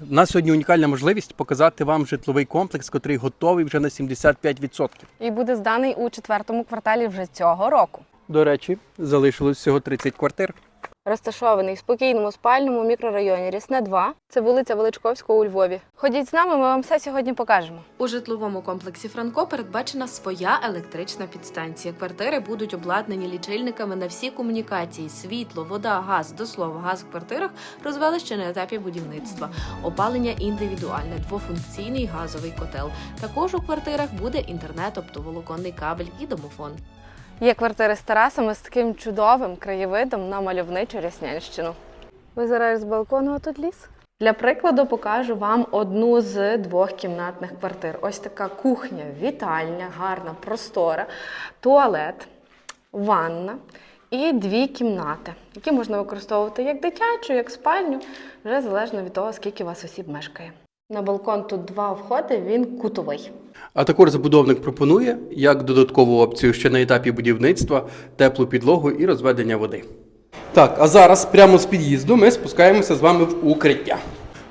У нас сьогодні унікальна можливість показати вам житловий комплекс, який готовий вже на 75%. І буде зданий у четвертому кварталі вже цього року. До речі, залишилось всього 30 квартир. Розташований в спокійному спальному мікрорайоні Рісне 2. Це вулиця Величковського у Львові. Ходіть з нами, ми вам все сьогодні покажемо. У житловому комплексі Франко передбачена своя електрична підстанція. Квартири будуть обладнані лічильниками на всі комунікації: світло, вода, газ. До слова, газ в квартирах розвели ще на етапі будівництва. Опалення індивідуальне, двофункційний газовий котел. Також у квартирах буде інтернет, оптоволоконний кабель і домофон. Є квартири з терасами з таким чудовим краєвидом на мальовничу Ряснянщину. Ви зараз з балкону а тут ліс? Для прикладу покажу вам одну з двохкімнатних квартир. Ось така кухня, вітальня, гарна, простора, туалет, ванна і дві кімнати, які можна використовувати як дитячу, як спальню, вже залежно від того, скільки у вас осіб мешкає. На балкон тут два входи, він кутовий. А також забудовник пропонує як додаткову опцію ще на етапі будівництва теплу підлогу і розведення води. Так, а зараз прямо з під'їзду ми спускаємося з вами в укриття.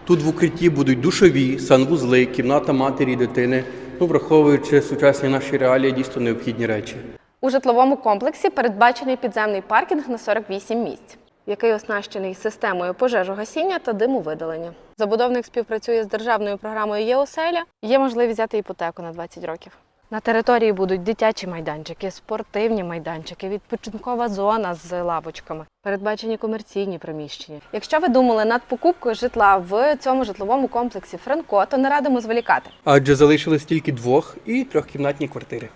Тут в укритті будуть душові, санвузли, кімната матері і дитини. Ну, враховуючи сучасні наші реалії, дійсно необхідні речі. У житловому комплексі передбачений підземний паркінг на 48 місць, який оснащений системою пожежогасіння та димовидалення. Забудовник співпрацює з державною програмою ЄОСЕЛЯ. Є можливість взяти іпотеку на 20 років. На території будуть дитячі майданчики, спортивні майданчики, відпочинкова зона з лавочками, передбачені комерційні приміщення. Якщо ви думали над покупкою житла в цьому житловому комплексі Франко, то не радимо зволікати. Адже залишились тільки двох і трьохкімнатні квартири.